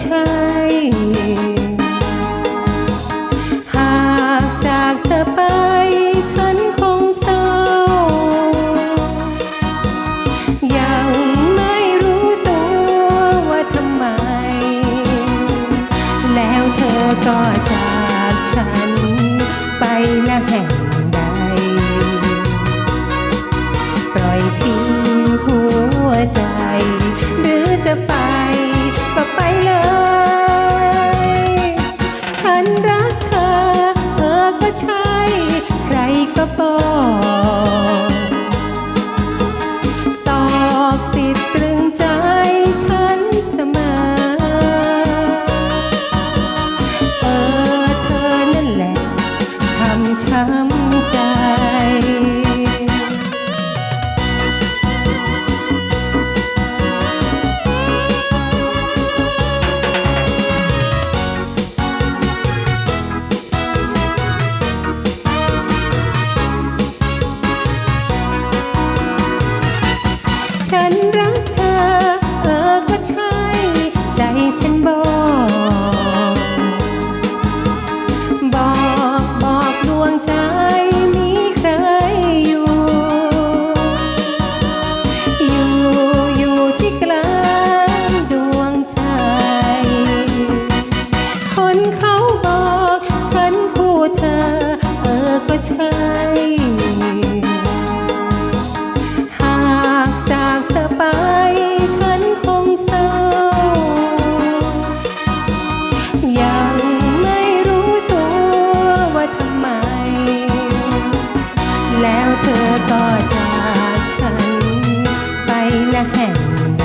ใช่ หากจากเธอไป ฉันคงเศร้า ยังไม่รู้ตัวว่าทำไม แล้วเธอก็จากฉันไปนะแห่งใด ปล่อยทิ้งหัวใจ หรือจะไป ก็ใช่ ใครก็บอกตอกติดตรึงใจฉันเสมอ เออเธอนั่นแหละทำฉัน ฉันรักเธอ เออก็ใช่ ใจฉันบอก บอกบอกดวงใจมีใครอยู่ อยู่อยู่ที่กลางดวงใจ คนเขาบอก ฉันคู่เธอ เออก็ใช่ แล้วเธอก็จากฉัน ไปนะแห่งใด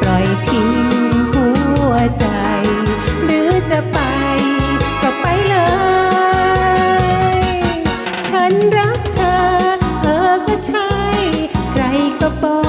ปล่อยทิ้งหัวใจ หรือจะไปก็ไปเลย ฉันรักเธอเออก็ใช่ ใครก็บอก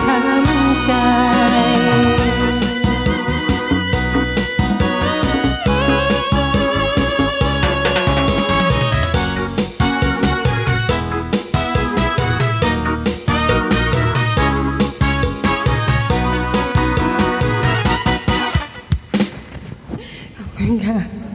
ช้ำใจค่ะ